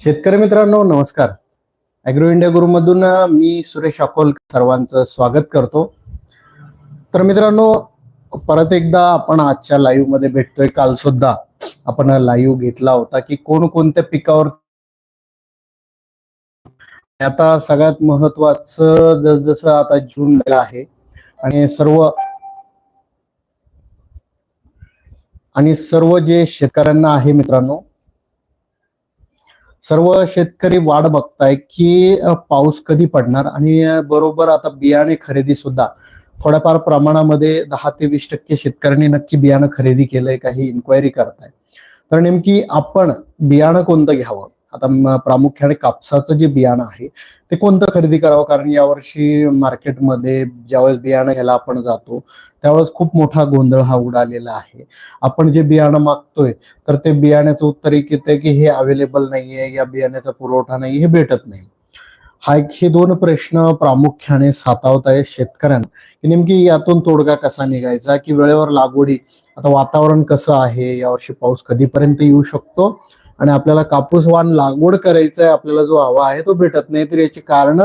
शेतकरी मित्रांनो नमस्कार. अॅग्रो इंडिया गुरुमधून मी सुरेश अकोल सर्वांचं स्वागत करतो. तर मित्रांनो परत एकदा आपण आजच्या लाईव्हमध्ये भेटतोय. काल सुद्धा आपण लाईव्ह घेतला होता की कोणकोणत्या पिकावर आता सगळ्यात महत्वाचं जसजसं आता जून आहे आणि सर्व आणि सर्व जे शेतकऱ्यांना आहे मित्रांनो सर्व शेतकरी वाट बघताय की पाऊस कधी पडणार? आणि बरोबर आता बियाणे खरेदी सुद्धा थोड्याफार प्रमाणामध्ये दहा ते वीस टक्के शेतकऱ्यांनी नक्की बियाणं खरेदी केलंय काही इन्क्वायरी करताय. तर नेमकी आपण बियाणं कोणतं घ्यावं? आता प्रामुख्याने कापसाचं जे बियाणं आहे ते कोणतं खरेदी करावं? कारण यावर्षी मार्केटमध्ये ज्यावेळेस बियाणं घ्यायला आपण जातो त्यावेळेस खूप मोठा गोंधळ हा उडालेला आहे. आपण जे बियाणं मागतोय तर ते बियाण्याचं उत्तर एक येतं की हे अवेलेबल नाहीये या बियाण्याचा पुरवठा नाही हे भेटत नाही. हा एक हे दोन प्रश्न प्रामुख्याने सातावत आहे शेतकऱ्यांना की नेमकी यातून तोडगा कसा निघायचा? की वेळेवर लागवडी आता वातावरण कसं आहे? यावर्षी पाऊस कधीपर्यंत येऊ शकतो? आणि आपल्याला कापूस वाण लागवड करायचा आहे आपल्याला जो हवा आहे तो भेटत नाही तर याची कारण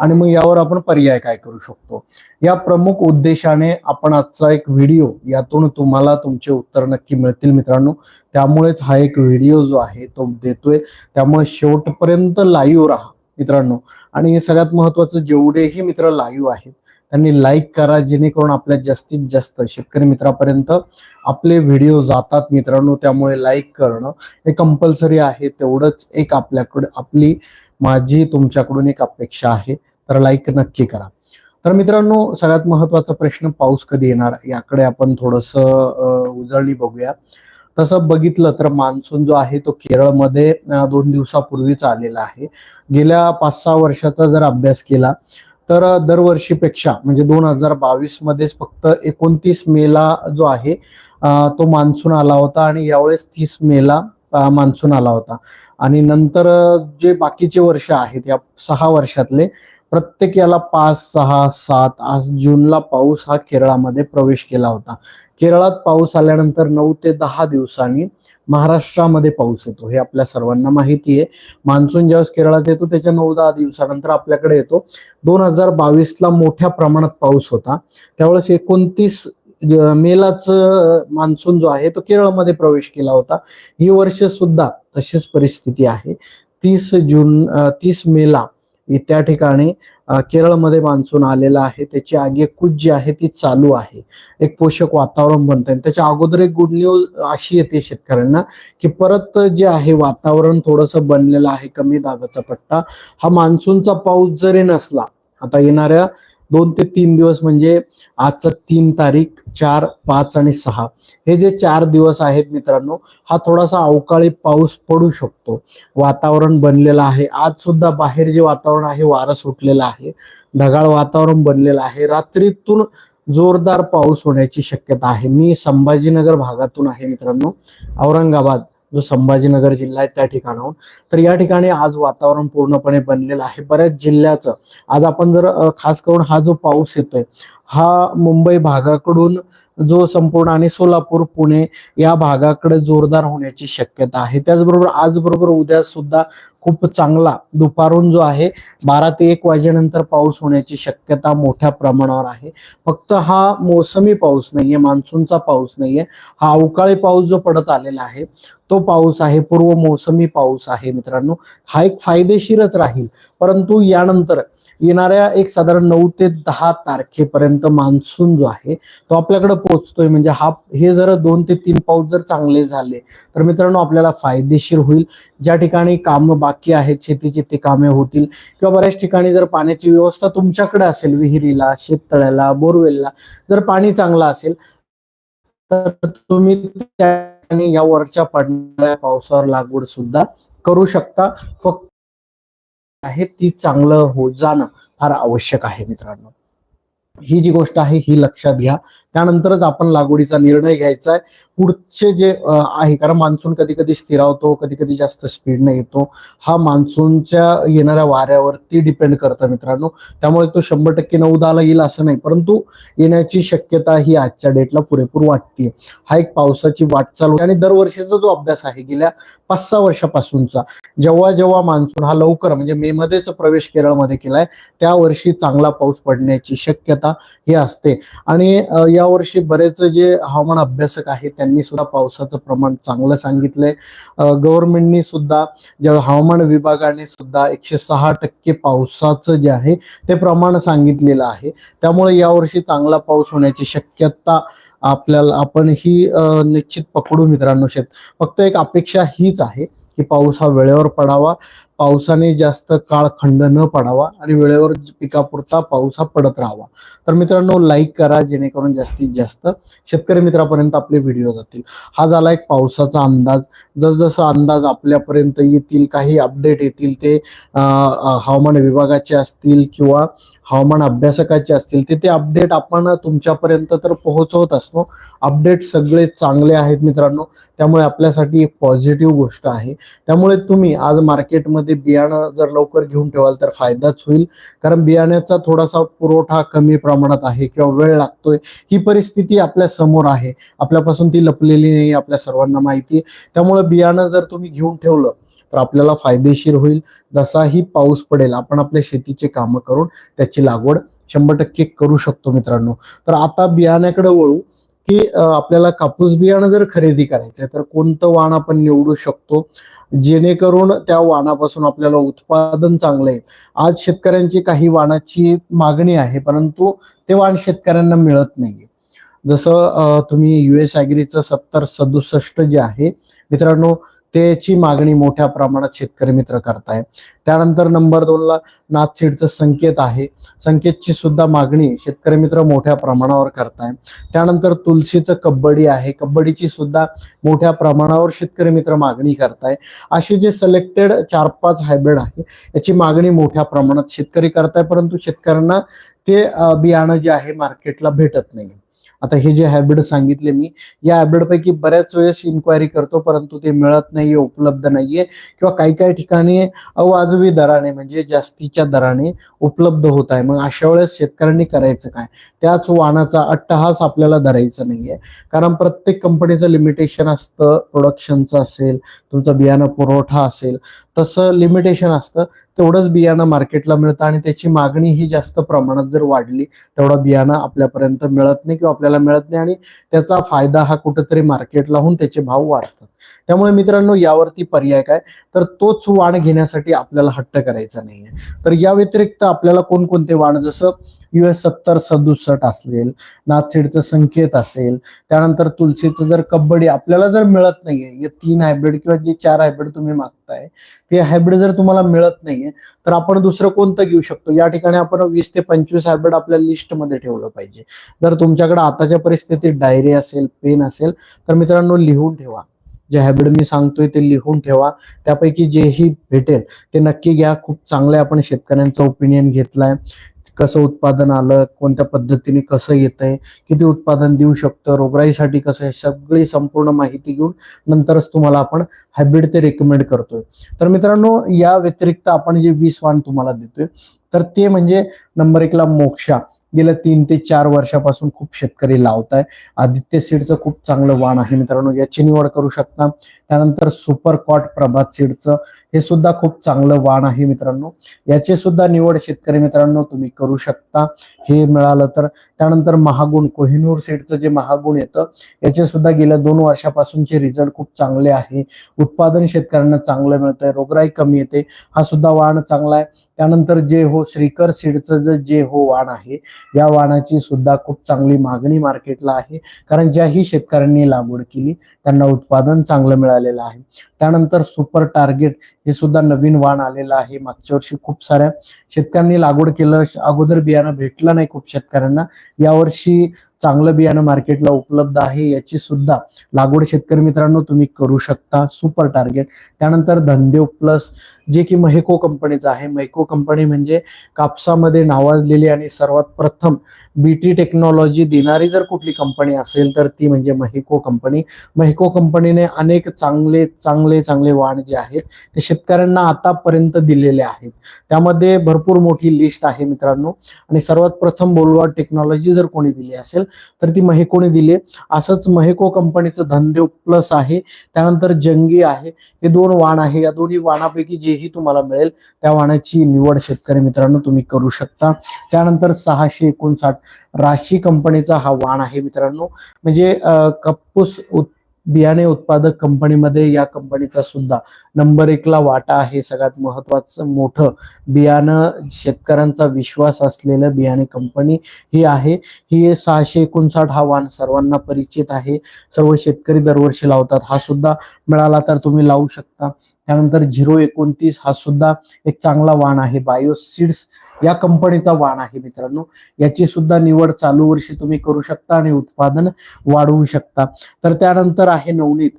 आणि मग यावर आपण पर्याय काय करू शकतो? या प्रमुख उद्देशाने आपण आजचा एक व्हिडिओ यातून तुम्हाला तुमचे उत्तर नक्की मिळतील मित्रांनो. त्यामुळेच हा एक व्हिडिओ जो आहे तो देतोय. त्यामुळे शेवटपर्यंत लाईव्ह राहा मित्रांनो. आणि सगळ्यात महत्वाचं जेवढेही मित्र लाईव्ह आहेत त्यांनी लाईक करा जेणेकरून आपल्या जास्तीत जास्त शेतकरी मित्रापर्यंत आपले व्हिडिओ जातात मित्रांनो. त्यामुळे लाईक करणं हे कंपल्सरी आहे. तेवढंच एक आपल्याकडे आपली माझी तुमच्याकडून एक अपेक्षा आहे. तर लाईक नक्की करा. तर मित्रांनो सगळ्यात महत्त्वाचा प्रश्न पाऊस कधी येणार? याकडे आपण थोडस उजळणी बघूया. तसं बघितलं तर मान्सून जो आहे तो केरळमध्ये दोन दिवसापूर्वीच आलेला आहे. गेल्या पाच सहा वर्षाचा जर अभ्यास केला तर दरवर्षीपेक्षा म्हणजे दोन हजार बावीस मध्येच फक्त एकोणतीस मेला जो आहे तो मान्सून आला होता आणि यावेळेस तीस मेला मान्सून आला होता. आणि नंतर जे बाकीचे वर्ष आहेत या सहा वर्षातले प्रत्येक याला पाच सहा सात आज जूनला पाऊस हा केरळामध्ये प्रवेश केला होता. केरळात पाऊस आल्यानंतर नऊ ते दहा दिवसांनी महाराष्ट्रामध्ये पाऊस येतो. हे आपल्या सर्वांना माहिती आहे. मान्सून ज्यावेळेस केरळात येतो त्याच्या नऊ दहा दिवसानंतर आपल्याकडे येतो. दोन हजार बावीसला मोठ्या प्रमाणात पाऊस होता. त्यावेळेस एकोणतीस मेलाच मान्सून जो आहे तो केरळमध्ये प्रवेश केला होता. ही वर्ष सुद्धा तशीच परिस्थिती आहे. तीस जून तीस मेला त्या ठिकाणी केरळमध्ये मान्सून आलेला आहे. त्याची आगेकूच जी आहे ती चालू आहे. एक पोषक वातावरण बनत आहे त्याच्या अगोदर एक गुड न्यूज अशी येते शेतकऱ्यांना की परत जे आहे वातावरण थोडंसं बनलेलं आहे कमी दाबाचा पट्टा. हा मान्सूनचा पाऊस जरी नसला आता येणाऱ्या दोन ते तीन दिवस म्हणजे आजचा तीन तारीख चार पाच आणि सहा. हे जे चार दिवस आहेत मित्रांनो हा थोडासा अवकाळी पाऊस पडू शकतो. वातावरण बनलेलं आहे. आज सुद्धा बाहेर जे वातावरण आहे वारं सुटलेलं आहे. ढगाळ वातावरण बनलेलं आहे. रात्रीतून जोरदार पाऊस होण्याची शक्यता आहे. मी संभाजीनगर भागातून आहे मित्रांनो. औरंगाबाद. जो संभाजीनगर जिल्हा आहे त्या ठिकाणाहून. तर या ठिकाणी आज वातावरण पूर्णपणे बनलेलं आहे. बऱ्याच जिल्ह्याचं आज आपण जर खास करून हा जो पाऊस येतोय हा मुंबई भागाकडून जो संपूर्ण आणि सोलापूर पुणे या भागाकडे जोरदार होण्याची शक्यता आहे. त्याचबरोबर आज बरोबर उद्या सुद्धा खूप चांगला दुपारून जो आहे बारा ते एक वाजेनंतर पाऊस होण्याची शक्यता मोठ्या प्रमाणावर आहे. फक्त हा मोसमी पाऊस नाहीये मान्सूनचा पाऊस नाहीये. हा अवकाळी पाऊस जो पडत आलेला आहे तो पाऊस आहे पूर्व मोसमी पाऊस आहे मित्रांनो. हा एक फायदेशीरच राहील. परंतु यानंतर येणाऱ्या एक साधारण नऊ ते दहा तारखेपर्यंत मान्सून जो आहे तो आपल्याकडे पोहोचतोय. म्हणजे हा हे जर दोन ते तीन पाऊस जर चांगले झाले तर मित्रांनो आपल्याला फायदेशीर होईल. ज्या ठिकाणी कामं बाकी आहेत शेतीची ते कामे होतील किंवा बऱ्याच ठिकाणी जर पाण्याची व्यवस्था तुमच्याकडे असेल विहिरीला शेततळ्याला बोरवेलला जर पाणी चांगलं असेल तर तुम्ही त्या ठिकाणी या वरच्या पडणाऱ्या पावसावर लागवड सुद्धा करू शकता. फक्त आहे ती चांगलं हो जाणं फार आवश्यक आहे मित्रांनो. ही जी गोष्ट आहे ही लक्षात घ्या. त्यानंतरच आपण लागवडीचा निर्णय घ्यायचा आहे पुढचे जे आहे कारण मान्सून कधी कधी स्थिरावतो कधी कधी जास्त स्पीडने येतो. हा मान्सूनच्या येणाऱ्या वाऱ्यावरती डिपेंड करतं मित्रांनो. त्यामुळे तो शंभर टक्के नऊ दहाला येईल असं नाही. परंतु येण्याची शक्यता ही आजच्या डेटला पुरेपूर वाटते हा एक पावसाची वाटचाल आणि दरवर्षीचा जो अभ्यास आहे गेल्या पाच सहा वर्षापासूनचा जेव्हा जेव्हा मान्सून हा लवकर म्हणजे मे मध्येच प्रवेश केरळमध्ये केलाय त्या वर्षी चांगला पाऊस पडण्याची शक्यता ही असते. आणि या यावर्षी बरेच जे हवामान अभ्यासक आहेत त्यांनी सुद्धा पावसाचं प्रमाण चांगलं सांगितलंय. गव्हर्नमेंटनी सुद्धा ज्या हवामान विभागाने सुद्धा एकशे सहा टक्के पावसाचं जे आहे ते प्रमाण सांगितलेलं आहे. त्यामुळे यावर्षी चांगला पाऊस होण्याची शक्यता आपल्याला आपण ही निश्चित पकडू मित्रांनो शेत. फक्त एक अपेक्षा हीच आहे की पाऊस हा वेळेवर पडावा. पावसाने जास्त काळ खंड न पडावा आणि वेळेवर पिकापुरता पाऊस हा पडत राहावा. तर मित्रांनो लाईक करा जेणेकरून जास्तीत जास्त शेतकरी मित्रापर्यंत आपले व्हिडिओ जातील. हा झाला एक पावसाचा अंदाज. जसजसा अंदाज आपल्यापर्यंत येतील काही अपडेट येतील ते हवामान विभागाचे असतील किंवा हवामान अभ्यासकाचे असतील तिथे अपडेट आपण तुमच्यापर्यंत तर पोहोचवत असतो. अपडेट सगळे चांगले आहेत मित्रांनो. त्यामुळे आपल्यासाठी एक पॉझिटिव्ह गोष्ट आहे. त्यामुळे तुम्ही आज मार्केटमध्ये बियाणं जर लवकर घेऊन ठेवाल तर फायदाच होईल. कारण बियाण्याचा थोडासा पुरवठा कमी प्रमाणात आहे किंवा वेळ लागतोय. ही परिस्थिती आपल्यासमोर आहे. आपल्यापासून ती लपलेली नाही आपल्या सर्वांना माहिती आहे. त्यामुळे बियाणं जर तुम्ही घेऊन ठेवलं तर आपल्याला फायदेशीर होईल. जसाही पाऊस पडेल आपण आपल्या शेतीचे कामं करून त्याची लागवड शंभर टक्के करू शकतो मित्रांनो. तर आता बियाण्याकडे वळू की आपल्याला कापूस बियाणं जर खरेदी करायचं तर कोणतं वाण आपण निवडू शकतो? जेणेकरून त्या वाणापासून आपल्याला उत्पादन चांगलं येईल. आज शेतकऱ्यांची काही वाणाची मागणी आहे परंतु ते वाण शेतकऱ्यांना मिळत नाहीये. जसं तुम्ही युएस अॅग्रीचं सत्तर सदुसष्ट जे आहे मित्रांनो त्याची मागणी मोठ्या प्रमाणात शेतकरी मित्र करताय. त्यानंतर नंबर दोनला नाथसीडचं संकेत आहे. संकेतची सुद्धा मागणी शेतकरी मित्र मोठ्या प्रमाणावर करताय. त्यानंतर तुलसीचं कबड्डी आहे. कबड्डीची सुद्धा मोठ्या प्रमाणावर शेतकरी मित्र मागणी करताय. असे जे सिलेक्टेड चार पाच हायब्रिड आहे याची मागणी मोठ्या प्रमाणात शेतकरी करताय. परंतु शेतकऱ्यांना ते बियाणं जे आहे मार्केटला भेटत नाही. आता हे जे हायब्रिड सांगितले मी या हायब्रिड पैकी बऱ्याच वेळेस इन्क्वायरी करतो परंतु ते मिळत नाहीये उपलब्ध नाहीये किंवा काही काही ठिकाणी अवाजवी दराने म्हणजे जास्तीच्या दराने उपलब्ध होत आहे. मग अशा वेळेस शेतकऱ्यांनी करायचं काय? त्याच वाहनाचा अट्टहास आपल्याला धरायचं नाहीये. कारण प्रत्येक कंपनीचं लिमिटेशन असतं प्रोडक्शनचं असेल तुमचा बियाणं पुरवठा असेल तसं लिमिटेशन असतं तेवढंच बियाणं मार्केटला मिळतं आणि त्याची मागणी ही जास्त प्रमाणात जर वाढली तेवढं बियाणं आपल्यापर्यंत मिळत नाही किंवा आपल्याला मिळत नाही आणि त्याचा फायदा हा कुठेतरी मार्केटला होऊन त्याचे भाव वाढतात. त्यामुळे मित्रांनो यावरती पर्याय काय? तर तोच वाण घेण्यासाठी आपल्याला हट्ट करायचा नाहीये. तर या व्यतिरिक्त आपल्याला कोणकोणते वाण? जसं युएस सत्तर सदुसष्ट असेल नाथसीडचं संकेत असेल त्यानंतर तुलसीचं जर कबड्डी आपल्याला जर मिळत नाहीये हे तीन हायब्रिड किंवा जे चार हायब्रिड तुम्ही मागताय ते हायब्रिड जर तुम्हाला मिळत नाहीये तर आपण दुसरं कोणतं घेऊ शकतो? या ठिकाणी आपण वीस ते पंचवीस हायब्रिड आपल्या लिस्टमध्ये ठेवलं पाहिजे. जर तुमच्याकडे आताच्या परिस्थितीत डायरी असेल पेन असेल तर मित्रांनो लिहून ठेवा. जे हायब्रिड मी सांगतोय ते लिहून ठेवा. त्यापैकी जेही भेटेल ते नक्की घ्या. खूप चांगले आपण शेतकऱ्यांचं ओपिनियन घेतलाय. कसं उत्पादन आलं कोणत्या पद्धतीने कसं येतंय किती उत्पादन देऊ शकतं रोगराईसाठी कसं आहे सगळी संपूर्ण माहिती घेऊन नंतरच तुम्हाला आपण हायब्रिड ते रेकमेंड करतोय. तर मित्रांनो या व्यतिरिक्त आपण जे वीस वाण तुम्हाला देतोय तर ते म्हणजे नंबर एकला मोक्षा. गेल्या तीन ते चार वर्षापासून खूप शेतकरी लावत आहे आदित्य सीडचं खूप चांगलं वाण आहे मित्रांनो याची निवड करू शकता. त्यानंतर सुपर कॉट प्रभात सीडचं हे सुद्धा खूप चांगलं वाण आहे मित्रांनो. याची सुद्धा निवड शेतकरी मित्रांनो तुम्ही करू शकता. हे मिळालं तर. त्यानंतर महागुण कोहिनूर सीडचं जे महागुण येतं याचे सुद्धा गेल्या दोन वर्षापासूनचे रिझल्ट खूप चांगले आहे. उत्पादन शेतकऱ्यांना चांगलं मिळतंय रोगराई कमी येते. हा सुद्धा वाण चांगला आहे. त्यानंतर जे हो श्रीकर सीडचं जे जे हो वाण आहे या वाणाची सुद्धा खूप चांगली मागणी मार्केटला आहे. कारण ज्याही शेतकऱ्यांनी लागवड केली त्यांना उत्पादन चांगलं मिळालेलं आहे. त्यानंतर सुपर टार्गेट हे सुद्धा नवीन वाण आलेलं आहे. मागच्या वर्षी खूप साऱ्या शेतकऱ्यांनी लागवड केलं. अगोदर बियाणं भेटलं नाही खूप शेतकऱ्यांना. यावर्षी चांगलं बियाणं मार्केटला उपलब्ध आहे. याची सुद्धा लागवड शेतकरी मित्रांनो तुम्ही करू शकता. Super target. त्यानंतर धनदेव प्लस जे की महेको कंपनीचं आहे. महेको कंपनी म्हणजे कापसामध्ये नावाजलेली आणि सर्वात प्रथम बीटी टेक्नॉलॉजी देणारी जर कुठली कंपनी असेल तर ती म्हणजे महेको कंपनी. महेको कंपनीने अनेक चांगले चांगले चांगले वाण जे आहेत ते शेतकऱ्यांना आतापर्यंत दिलेले आहेत. त्यामध्ये भरपूर मोठी लिस्ट आहे मित्रांनो. आणि सर्वात प्रथम बोलवा टेक्नॉलॉजी जर कोणी दिली असेल तर ती महेकोने दिली. असंच महेको कंपनीचं धनदेव प्लस आहे. त्यानंतर जंगी आहे. हे दोन वाण आहे. या दोन्ही वाणापैकी जेही तुम्हाला मिळेल त्या वाणाची निवड शेतकरी मित्रांनो तुम्ही करू शकता. त्यानंतर सहाशे एकोणसाठ राशी कंपनीचा हा वाण आहे मित्रांनो. म्हणजे कापूस उत्पादन बियाणे उत्पादक कंपनीमध्ये या कंपनीचा सुद्धा. नंबर एकला वाटा आहे सगळ्यात महत्वाचं मोठं. बियाणं शेतकऱ्यांचा विश्वास असलेलं बियाणे कंपनी ही आहे. ही सहाशे एकोणसाठ हा वाण सर्वांना परिचित आहे. सर्व शेतकरी दरवर्षी लावतात. हा सुद्धा मिळाला तर तुम्ही लावू शकता. त्यानंतर झिरो एकोणतीस हा सुद्धा एक चांगला वाण आहे. बायो सीड्स या कंपनीचा वाण आहे मित्रांनो. याची सुद्धा निवड चालू वर्षी तुम्ही करू शकता आणि उत्पादन वाढवू शकता. तर त्यानंतर आहे नवनीत.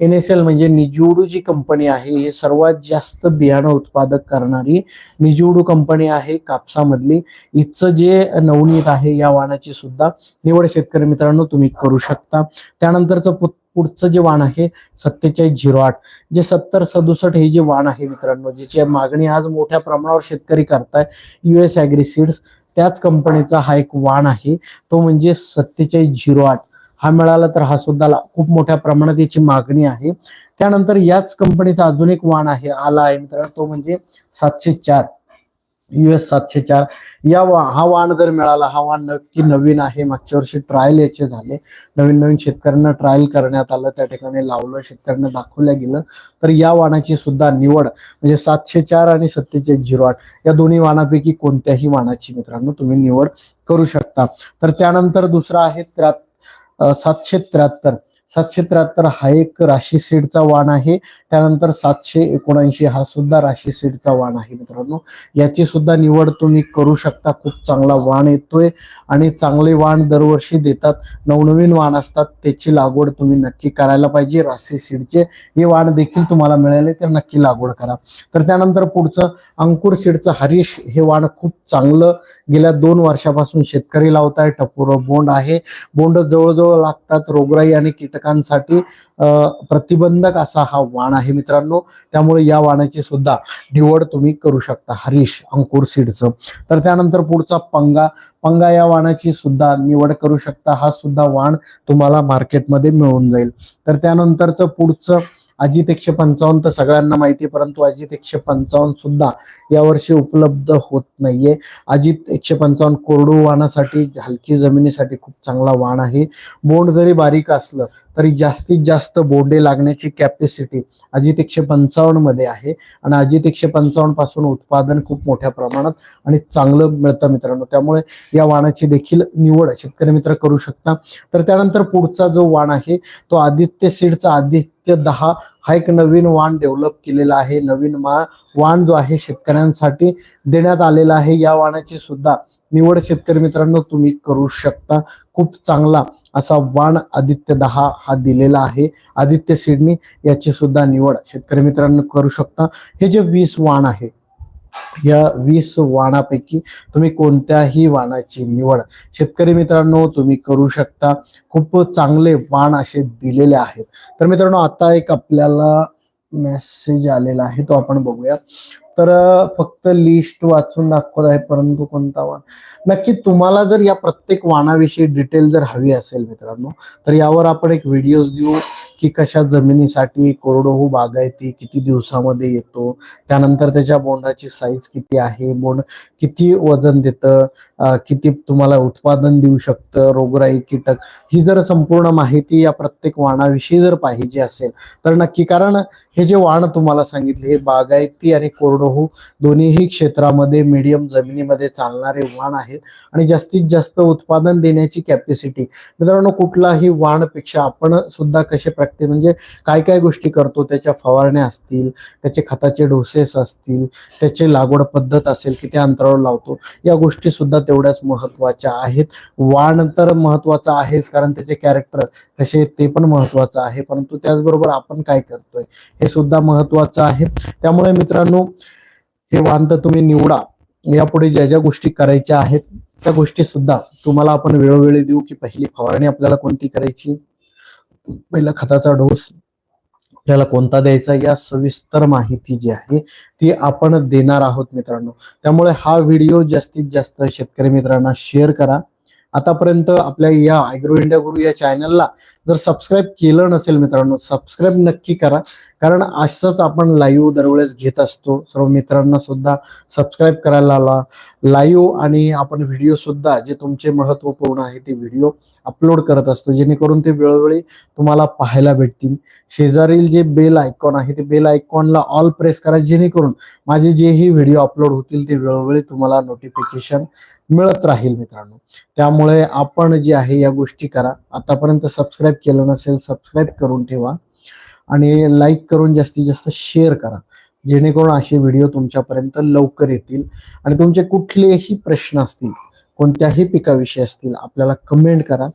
एन एस एल म्हणजे निजूडू जी कंपनी आहे ही सर्वात जास्त बियाणं उत्पादक करणारी निजूडू कंपनी आहे कापसामधली. हिचं जे नवनीत आहे या वाणाची सुद्धा निवड शेतकरी मित्रांनो तुम्ही करू शकता. त्यानंतरचं पुढचं जे वाण आहे सत्तेचाळीस झिरो आठ जे सत्तर सदुसष्ट हे जे वाण आहे मित्रांनो ज्याची मागणी आज मोठ्या प्रमाणावर शेतकरी करताय युएस अॅग्रिसिड्स त्याच कंपनीचा हा एक वाण आहे तो म्हणजे सत्तेचाळीस झिरो आठ. हा मिळाला तर हा सुद्धा ला- खूप मोठ्या प्रमाणात याची मागणी आहे. त्यानंतर याच कंपनीचा अजून एक वाण आहे आला आहे मित्रांनो तो म्हणजे सातशे चार. युएस सातशे चार. या वा- हा वाण जर मिळाला हा वाण नक्की नवीन आहे. मागच्या वर्षी ट्रायल याचे झाले. नवीन नवीन शेतकऱ्यांना ट्रायल करण्यात आलं. त्या ठिकाणी लावलं शेतकऱ्यांना दाखवलं गेलं. तर या वाणाची सुद्धा निवड म्हणजे सातशे चार आणि सत्तेचाळीस झिरो आठ या दोन्ही वाणापैकी कोणत्याही वाणाची मित्रांनो तुम्ही निवड करू शकता. तर त्यानंतर दुसरा आहे त्र्या सातशे त्र्याहत्तर. सातशे त्र्याहत्तर हा एक राशी सीडचा वाण आहे. त्यानंतर सातशे एकोणऐंशी हा सुद्धा राशी सीडचा वाण आहे मित्रांनो. याची सुद्धा निवड तुम्ही करू शकता. खूप चांगला वाण येतोय आणि चांगले वाण दरवर्षी देतात. नवनवीन वाण असतात त्याची लागवड तुम्ही नक्की करायला पाहिजे. राशी सीडचे हे वाण देखील तुम्हाला मिळाले तर नक्की लागवड करा. तर त्यानंतर पुढचं अंकुर सीडचं हरीश हे वाण खूप चांगलं गेल्या दोन वर्षापासून शेतकरी लावताय. टपोर बोंड आहे. बोंड जवळजवळ लागतात रोगराई आणि कीटक पर्यटकांसाठी प्रतिबंधक असा हा वाण आहे मित्रांनो. त्यामुळे या वाणाची सुद्धा निवड तुम्ही करू शकता. हरीश अंकुर सीडचं. तर त्यानंतर पुढचा पंगा. पंगा या वाणाची सुद्धा निवड करू शकता. हा सुद्धा वाण तुम्हाला मार्केटमध्ये मिळून जाईल. तर त्यानंतरचं पुढचं अजित एकशे पंचावन्न तर सगळ्यांना माहिती आहे परंतु अजित एकशे पंचावन्न सुद्धा यावर्षी उपलब्ध होत नाहीये. अजित एकशे पंचावन्न कोरडू वाणासाठी हलकी जमिनीसाठी खूप चांगला वाण आहे. बोंड जरी बारीक असलं तरी जास्तीत जास्त बोंडे लागण्याची कॅपॅसिटी अजित एकशे पंचावन्नमध्ये आहे. आणि अजित एकशे पंचावन्नपासून उत्पादन खूप मोठ्या प्रमाणात आणि चांगलं मिळतं मित्रांनो. त्यामुळे या वाणाची देखील निवड शेतकरी मित्र करू शकता. तर त्यानंतर पुढचा जो वाण आहे तो आदित्य सीडचा आदित्य दहा हा एक नवीन वाण डेव्हलप केलेला आहे. नवीन मा वाण जो आहे शेतकऱ्यांसाठी देण्यात आलेला आहे. या वाणाची सुद्धा निवड शेतकरी मित्रांनो तुम्ही करू शकता. खूप चांगला असा वाण आदित्य दहा हा दिलेला आहे. आदित्य सिडनी याची सुद्धा निवड शेतकरी मित्रांनो करू शकता. हे जे वीस वाण आहे या वीस वाणापैकी तुम्ही कोणत्याही वाणाची निवड शेतकरी मित्रांनो तुम्ही करू शकता. खूप चांगले वाण असे दिलेले आहेत. तर मित्रांनो आता एक आपल्याला मेसेज आलेला आहे तो आपण बघूया. तर फक्त लिस्ट वाचून दाखवत आहे परंतु कोणता वाण? नक्की तुम्हाला जर या प्रत्येक वाणाविषयी डिटेल जर हवी असेल मित्रांनो तर यावर आपण एक व्हिडिओ देऊ की कशा जमिनीसाठी कोरडोहू बागायती किती दिवसामध्ये येतो त्यानंतर त्याच्या बोंडाची साईज किती आहे बोंड किती वजन देतं किती तुम्हाला उत्पादन देऊ शकतं रोगराई कीटक ही जर संपूर्ण माहिती या प्रत्येक वाणाविषयी जर पाहिजे असेल तर नक्की कारण हे जे वाण तुम्हाला सांगितले हे बागायती आणि कोरडोहू दोन्हीही क्षेत्रामध्ये मीडियम जमिनीमध्ये चालणारे वाण आहेत आणि जास्तीत जास्त उत्पादन देण्याची कॅपॅसिटी मित्रांनो कुठलाही वाणपेक्षा आपण सुद्धा कसे प्रॅक्टिस म्हणजे काय काय गोष्टी करतो त्याच्या फवारण्या असतील त्याचे खताचे डोसेस असतील त्याची लागवड पद्धत असेल किती अंतरावर लावतो या गोष्टी सुद्धा तेवढ्याच महत्त्वाच्या आहेत. वाण तर महत्त्वाचा आहेच कारण त्याचे कॅरेक्टर कसे ते पण महत्वाचं आहे परंतु त्याचबरोबर आपण काय करतोय हे सुद्धा महत्वाचं आहे. त्यामुळे मित्रांनो हे वांत तुम्ही निवडा. यापुढे ज्या ज्या गोष्टी करायच्या आहेत त्या गोष्टी सुद्धा तुम्हाला आपण वेळोवेळी देऊ की पहिली फवारणी आपल्याला कोणती करायची? पहिला खताचा डोस आपल्याला कोणता द्यायचा? या सविस्तर माहिती जी आहे ती आपण देणार आहोत मित्रांनो. त्यामुळे हा व्हिडिओ जास्तीत जास्त शेतकरी मित्रांना शेअर करा. आतापर्यंत आपल्या या अॅग्रो इंडिया गुरु या चॅनलला जर सबस्क्राईब केलं नसेल मित्रांनो सबस्क्राईब नक्की करा. कारण असंच आपण लाईव्ह दरवेळेस घेत असतो. सर्व मित्रांना सुद्धा सबस्क्राईब करायला लावा लाईव्ह आणि आपण व्हिडिओ सुद्धा जे तुमचे महत्त्वपूर्ण आहे ते व्हिडिओ अपलोड करत असतो. जेणेकरून ते वेळोवेळी तुम्हाला पाहायला भेटतील. शेजारील जे बेल आयकॉन आहे ते बेल आयकॉनला ऑल प्रेस करा. जेणेकरून माझे जेही व्हिडिओ अपलोड होतील ते वेळोवेळी तुम्हाला नोटिफिकेशन मिळत राहील मित्रांनो. त्यामुळे आपण जे आहे या गोष्टी करा. आतापर्यंत सबस्क्राईब केलं नसेल सबस्क्राईब करून ठेवा. आणि लाईक करून जास्तीत जास्त शेअर करा. जेणेकरून असे व्हिडिओ तुमच्यापर्यंत लवकर येतील आणि तुमचे कुठलेही प्रश्न असतील कोणत्याही पिकाविषयी असतील आपल्याला कमेंट करा.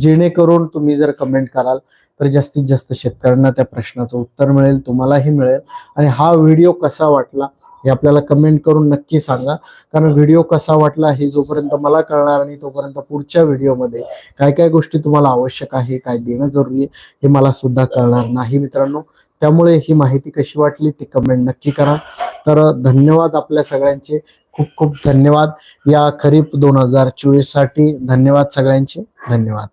जेणेकरून तुम्ही जर कमेंट कराल तर जास्तीत जास्त शेतकऱ्यांना त्या प्रश्नाचं उत्तर मिळेल तुम्हालाही मिळेल. आणि हा व्हिडिओ कसा वाटला हे आपल्याला कमेंट करून नक्की सांगा. कारण व्हिडिओ कसा वाटला हे जोपर्यंत मला कळणार आणि तोपर्यंत पुढच्या व्हिडिओमध्ये काय काय गोष्टी तुम्हाला आवश्यक आहे काय देणं जरुरी आहे हे मला सुद्धा कळणार नाही मित्रांनो. त्यामुळे ही माहिती कशी वाटली ती कमेंट नक्की करा. तर धन्यवाद आपल्या सगळ्यांचे. खूप खूप धन्यवाद. या खरीप दोन हजार चोवीससाठी धन्यवाद सगळ्यांचे. धन्यवाद.